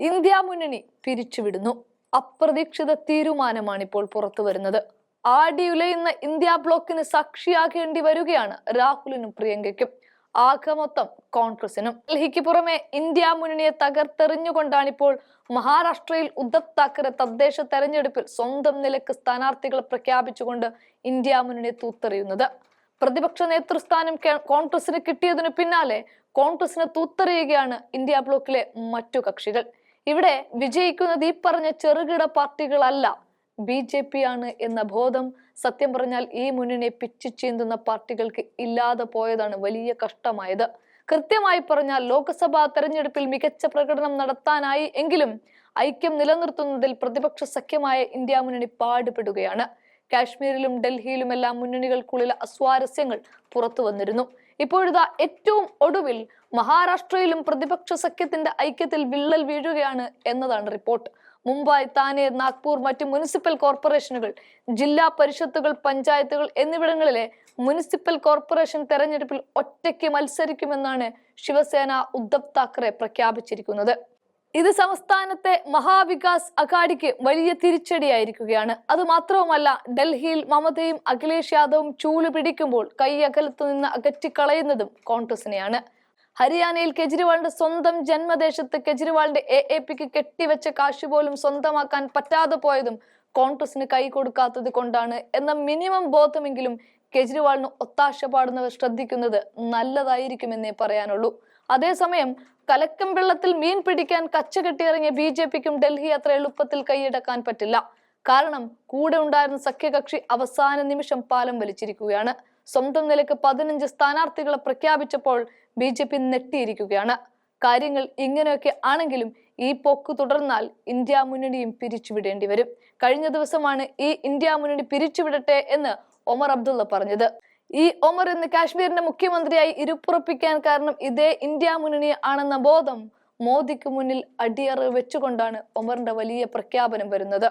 India മുന്നണി പിരിച്ചുവിടുന്നു. അപ്രതീക്ഷിത തീരുമാനമാണ് ഇപ്പോൾ പുറത്തു വരുന്നത് ആടിയുലയുന്ന ഇന്ത്യ ബ്ലോക്കിന് സാക്ഷിയാകേണ്ടി വരികയാണ് രാഹുലിനും പ്രിയങ്കയ്ക്കും. ആകെ മൊത്തം കോൺഗ്രസിനും. ഡൽഹിക്ക് പുറമെ ഇന്ത്യ മുന്നണിയെ തകർത്തെറിഞ്ഞുകൊണ്ടാണ് ഇപ്പോൾ മഹാരാഷ്ട്രയിൽ ഉദ്ധവ് താക്കറെ തദ്ദേശ തെരഞ്ഞെടുപ്പിൽ സ്വന്തം നിലയ്ക്ക് സ്ഥാനാർത്ഥികളെ പ്രഖ്യാപിച്ചുകൊണ്ട് ഇന്ത്യ മുന്നണിയെ തൂത്തെറിയുന്നത്. പ്രതിപക്ഷ നേതൃസ്ഥാനം കോൺഗ്രസിന് കിട്ടിയതിനു പിന്നാലെ കോൺഗ്രസിനെ തൂത്തെറിയുകയാണ് ഇന്ത്യ ബ്ലോക്കിലെ മറ്റു കക്ഷികൾ. ഇവിടെ വിജയിക്കുന്നത് ഈ പറഞ്ഞ ചെറുകിട പാർട്ടികളല്ല ബി ജെ പി ആണ് എന്ന ബോധം സത്യം പറഞ്ഞാൽ ഈ മുന്നണിയെ പിച്ചു ചീന്തുന്ന പാർട്ടികൾക്ക് ഇല്ലാതെ പോയതാണ് വലിയ കഷ്ടമായത്. കൃത്യമായി പറഞ്ഞാൽ ലോക്സഭാ തെരഞ്ഞെടുപ്പിൽ മികച്ച പ്രകടനം നടത്താനായി എങ്കിലും ഐക്യം നിലനിർത്തുന്നതിൽ പ്രതിപക്ഷ സഖ്യമായ ഇന്ത്യ മുന്നണി പാടുപെടുകയാണ്. കാശ്മീരിലും ഡൽഹിയിലുമെല്ലാം മുന്നണികൾക്കുള്ളിൽ അസ്വാരസ്യങ്ങൾ പുറത്തു വന്നിരുന്നു. ഇപ്പോഴിതാ ഏറ്റവും ഒടുവിൽ മഹാരാഷ്ട്രയിലും പ്രതിപക്ഷ സഖ്യത്തിന്റെ ഐക്യത്തിൽ വിള്ളൽ വീഴുകയാണ് എന്നതാണ് റിപ്പോർട്ട്. മുംബൈ താനെ നാഗ്പൂർ മറ്റ് മുനിസിപ്പൽ കോർപ്പറേഷനുകൾ ജില്ലാ പരിഷത്തുകൾ പഞ്ചായത്തുകൾ എന്നിവിടങ്ങളിലെ മുനിസിപ്പൽ കോർപ്പറേഷൻ തെരഞ്ഞെടുപ്പിൽ ഒറ്റയ്ക്ക് മത്സരിക്കുമെന്നാണ് ശിവസേന ഉദ്ധവ് താക്കറെ പ്രഖ്യാപിച്ചിരിക്കുന്നത്. ഇത് സംസ്ഥാനത്തെ മഹാവികാസ് അഘാഡിക്ക് വലിയ തിരിച്ചടിയായിരിക്കുകയാണ്. അത് മാത്രവുമല്ല ഡൽഹിയിൽ മമതയും അഖിലേഷ് യാദവും ചൂൽ പിടിക്കുമ്പോൾ കൈയകലത്തു നിന്ന് അകറ്റിക്കളയുന്നതും കോൺഗ്രസിനെയാണ്. ഹരിയാനയിൽ കെജ്രിവാളിന്റെ സ്വന്തം ജന്മദേശത്ത് കെജ്രിവാളിന്റെ എ എ പിക്ക് കെട്ടിവെച്ച കാശ് പോലും സ്വന്തമാക്കാൻ പറ്റാതെ പോയതും കോൺഗ്രസിന് കൈ കൊടുക്കാത്തത് കൊണ്ടാണ്. എന്ന മിനിമം ബോധമെങ്കിലും കെജ്രിവാളിന് ഒത്താശ പാടുന്നവർ ശ്രദ്ധിക്കുന്നത് നല്ലതായിരിക്കുമെന്നേ പറയാനുള്ളൂ. അതേസമയം കലക്കം വെള്ളത്തിൽ മീൻ പിടിക്കാൻ കച്ച കെട്ടിയിറങ്ങിയ ബി ജെ പിക്കും ഡൽഹി അത്ര എളുപ്പത്തിൽ കൈയടക്കാൻ പറ്റില്ല. കാരണം കൂടെ ഉണ്ടായിരുന്ന സഖ്യകക്ഷി അവസാന നിമിഷം പാലം വലിച്ചിരിക്കുകയാണ്. സ്വന്തം നിലയ്ക്ക് പതിനഞ്ച് സ്ഥാനാർത്ഥികളെ പ്രഖ്യാപിച്ചപ്പോൾ ബി ജെ പി നെട്ടിയിരിക്കുകയാണ്. കാര്യങ്ങൾ ഇങ്ങനെയൊക്കെ ആണെങ്കിലും ഈ പോക്ക് തുടർന്നാൽ ഇന്ത്യ മുന്നണിയും പിരിച്ചുവിടേണ്ടി വരും. കഴിഞ്ഞ ദിവസമാണ് ഈ ഇന്ത്യ മുന്നണി പിരിച്ചുവിടട്ടെ എന്ന് ഒമർ അബ്ദുള്ള പറഞ്ഞത്. ഈ ഒമർ ഇന്ന് കാശ്മീരിന്റെ മുഖ്യമന്ത്രിയായി ഇരുപ്പുറപ്പിക്കാൻ കാരണം ഇതേ ഇന്ത്യ മുന്നണി ആണെന്ന ബോധം മോദിക്ക് മുന്നിൽ അടിയറ വെച്ചുകൊണ്ടാണ് ഒമറിന്റെ വലിയ പ്രഖ്യാപനം വരുന്നത്.